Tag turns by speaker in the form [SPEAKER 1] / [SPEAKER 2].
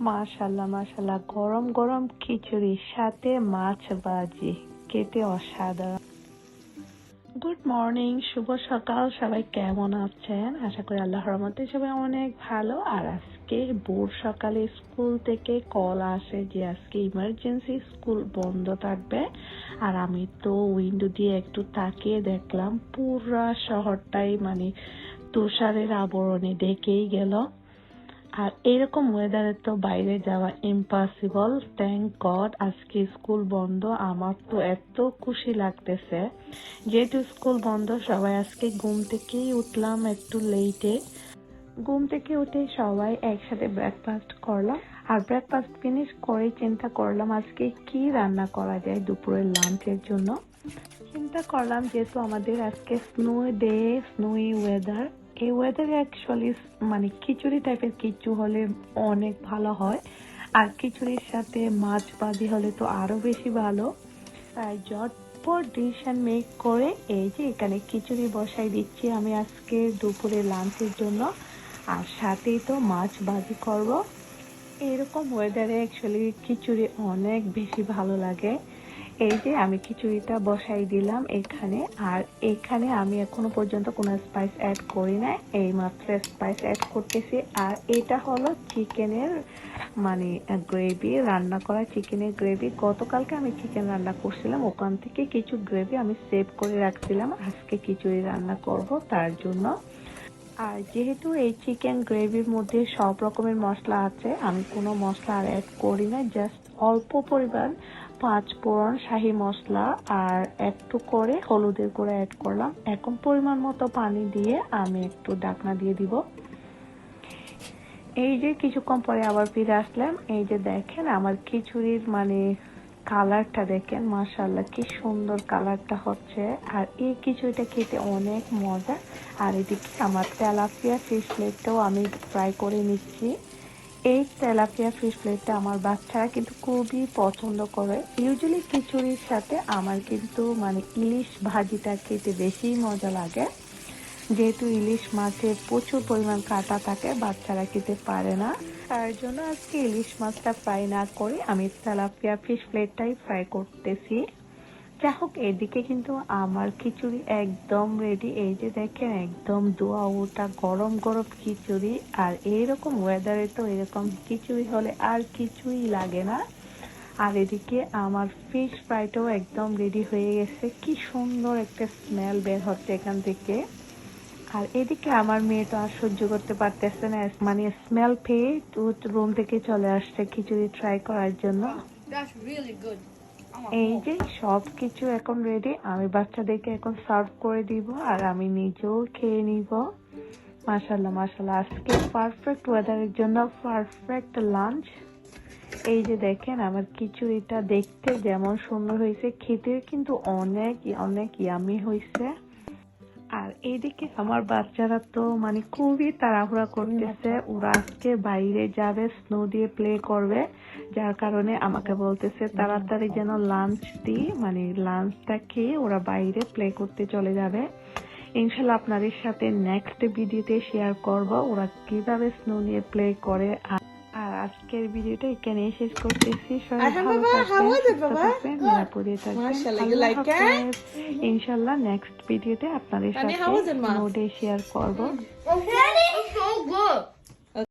[SPEAKER 1] মাশাল্লাহ মাশাল্লাহ গরম গরম খিচুড়ির সাথে মাছ ভাজি। খেতে অসাধারণ। গুড মর্নিং, শুভ সকাল। সবাই কেমন আছেন? আশা করি আল্লাহ রহমতে সবাই অনেক ভালো। আর আজকে ভোর সকালে স্কুল থেকে কল আসে যে আজকে ইমার্জেন্সি স্কুল বন্ধ থাকবে। আর আমি তো উইন্ডো দিয়ে একটু তাকিয়ে দেখলাম, পুরা শহরটাই মানে তুষারের আবরণে ডেকেই গেল। আর এরকম ওয়েদারে তো বাইরে যাওয়া ইম্পসিবল থ্যাংক গড আজকে স্কুল বন্ধ। আমার তো এত খুশি লাগতেছে। যেহেতু স্কুল বন্ধ, সবাই আজকে ঘুম থেকেই উঠলাম একটু লেটে ঘুম থেকে উঠে সবাই একসাথে ব্রেকফাস্ট করলাম। আর ব্রেকফাস্ট ফিনিশ করে চিন্তা করলাম আজকে কি রান্না করা যায় দুপুরের লাঞ্চের জন্য। চিন্তা করলাম যেহেতু আমাদের আজকে স্নো ডে স্নোই ওয়েদার এই ওয়েদারে অ্যাকচুয়ালি মানে খিচুড়ি টাইপের কিছু হলে অনেক ভালো হয়। আর খিচুড়ির সাথে মাছ ভাজি হলে তো আরও বেশি ভালো। তাই ঝটপট ডিসিশন মেক করে, এই যে এখানে খিচুড়ি বসাই দিচ্ছি আমি আজকে দুপুরে লাঞ্চের জন্য। আর সাথেই তো মাছ ভাজি করব। এরকম ওয়েদারে অ্যাকচুয়ালি খিচুড়ি অনেক বেশি ভালো লাগে। এই যে আমি খিচুড়িটা বসাই দিলাম এখানে, আর এখানে আমি এখনও পর্যন্ত কোনো স্পাইস অ্যাড করি না এই মাত্র স্পাইস অ্যাড করতেছি। আর এটা হলো চিকেনের মানে গ্রেভি রান্না করা চিকেনের গ্রেভি গতকালকে আমি চিকেন রান্না করছিলাম, ওখান থেকে কিছু গ্রেভি আমি সেভ করে রাখছিলাম। আজকে খিচুড়ি রান্না করব তার জন্য। আর যেহেতু এই চিকেন গ্রেভির মধ্যে সব রকমের মশলা আছে, আমি কোনো মশলা আর অ্যাড করি না জাস্ট অল্প পরিমাণ পাঁচ ফোড়ন শাহি মশলা আর একটু করে হলুদের গুঁড়া অ্যাড করলাম। এখন পরিমাণ মতো পানি দিয়ে আমি একটু ডাকনা দিয়ে দিব। এই যে কিছুক্ষণ পরে আবার ফিরে আসলাম, এই যে দেখেন আমার খিচুড়ির মানে কালারটা দেখেন মাশাল্লাহ কি সুন্দর কালারটা হচ্ছে। আর এই খিচুড়িটা খেতে অনেক মজা। আর এদিকে আমার তেলাপিয়া ফিশ প্লেটটাও আমি ফ্রাই করে নিচ্ছি। এই তেলাপিয়া ফিশ প্লেটটা আমার বাচ্চারা কিন্তু খুবই পছন্দ করে। ইউজুয়ালি খিচুড়ির সাথে আমার কিন্তু মানে ইলিশ ভাজিটা খেতে বেশি মজা লাগে। যেহেতু ইলিশ মাছের প্রচুর পরিমাণ কাটা থাকে, বাচ্চারা খেতে পারে না। তার জন্য আজকে ইলিশ মাছটা ফ্রাই না করে আমি তেলাপিয়া ফিশ প্লেটটাই ফ্রাই করতেছি। যা হোক, এদিকে কিন্তু আমার খিচুড়ি একদম রেডি এই যে দেখেন, একদম দোয়া ওটা গরম গরম খিচুড়ি। আর এইরকম ওয়েদারে তো এরকম খিচুড়ি হলে আর কিছুই লাগে না। আর এদিকে আমার ফিশ ফ্রাইটাও একদম রেডি হয়ে গেছে। কি সুন্দর একটা স্মেল বের হচ্ছে এখান থেকে। আর এদিকে আমার মেয়ে তো আর সহ্য করতে পারতেছে না। মানে স্মেল পেয়ে রুম থেকে চলে আসছে খিচুড়ি ট্রাই করার জন্য। এই যে সব কিছু এখন রেডি আমি বাচ্চাদেরকে এখন সার্ভ করে দিব আর আমি নিজেও খেয়ে নিব। মাশাল্লাহ মাশাল্লাহ আজকে পারফেক্ট ওয়েদারের জন্য পারফেক্ট লাঞ্চ এই যে দেখেন আমার খিচুড়িটা দেখতে যেমন সুন্দর হয়েছে খেতে কিন্তু অনেক অনেক ইয়ামি হয়েছে। আর এইদিকে আমার বাচ্চারা তো মানে খুবই তাড়াহুড়া করতেছে। ওরা আজকে বাইরে যাবে স্নো দিয়ে প্লে করবে। যার কারণে আমাকে বলতেছে, তাড়াতাড়ি যেন লাঞ্চ দিই। মানে লাঞ্চটা খেয়ে ওরা বাইরে প্লে করতে চলে যাবে। ইনশাল্লাহ আপনাদের সাথে নেক্সট ভিডিওতে শেয়ার করব, ওরা কীভাবে স্নো নিয়ে প্লে করে। আর আর আজকের ভিডিওটা এখানে শেষ করতেছি। ইনশাল্লাহ নেক্সট ভিডিওতে আপনাদের সাথে? নোটে শেয়ার করব.